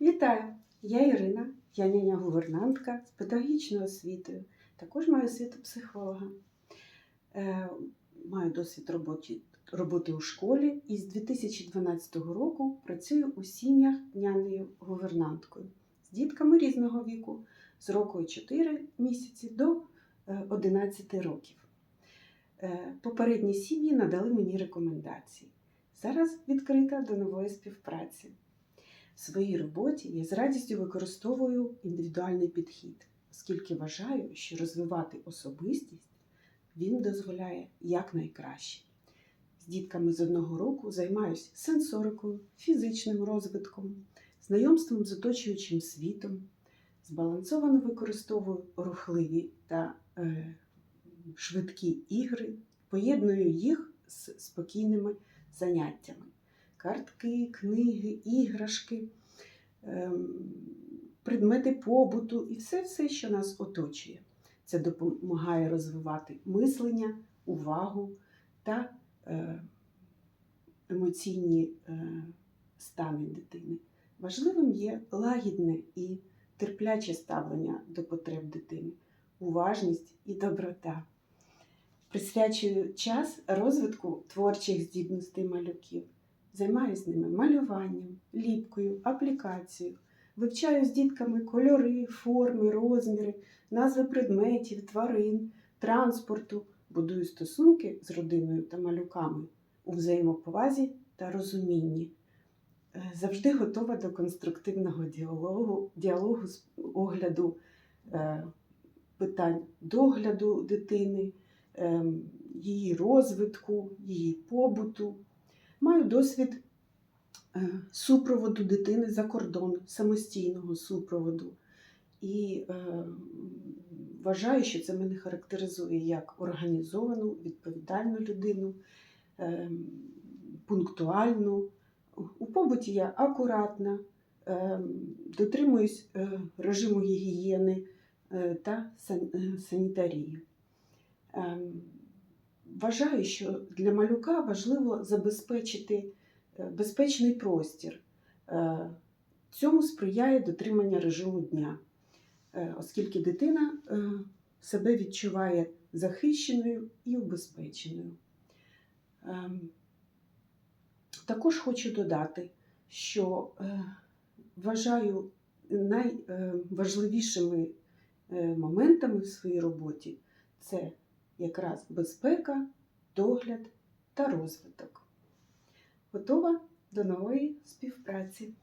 Вітаю! Я Ірина, я няня-гувернантка з педагогічною освітою. Також маю освіту психолога. Е, маю досвід роботи, роботи у школі і з 2012 року працюю у сім'ях нянею гувернанткою з дітками різного віку з року і 4 місяці до е, 11 років. Е, Попередні сім'ї надали мені рекомендації. Зараз відкрита до нової співпраці. В своїй роботі я з радістю використовую індивідуальний підхід, оскільки вважаю, що розвивати особистість він дозволяє якнайкраще. З дітками з одного року займаюся сенсорикою, фізичним розвитком, знайомством з оточуючим світом, збалансовано використовую рухливі та е, швидкі ігри, поєдную їх з спокійними заняттями картки, книги, іграшки, ем, предмети побуту і все-все, що нас оточує. Це допомагає розвивати мислення, увагу та е, емоційні е, стани дитини. Важливим є лагідне і терпляче ставлення до потреб дитини, уважність і доброта. Присвячую час розвитку творчих здібностей малюків. Займаюся з ними малюванням, ліпкою, аплікацією, вивчаю з дітками кольори, форми, розміри, назви предметів, тварин, транспорту, будую стосунки з родиною та малюками у взаємоповазі та розумінні. Е, Завжди готова до конструктивного діалогу, діалогу з огляду е, питань догляду дитини, е, її розвитку, її побуту. Маю досвід е, супроводу дитини за кордон, самостійного супроводу. І е, вважаю, що це мене характеризує як організовану, відповідальну людину, е, пунктуальну. У побуті я акуратна, е, дотримуюсь е, режиму гігієни е, та сан- е, санітарії. Ем, Вважаю, що для малюка важливо забезпечити е, безпечний простір. Е, Цьому сприяє дотримання режиму дня, е, оскільки дитина себе відчуває захищеною і убезпеченою. Ем, Також хочу додати, що вважаю найважливішими моментами в своїй роботі це якраз безпека, догляд та розвиток. Готова до нової співпраці.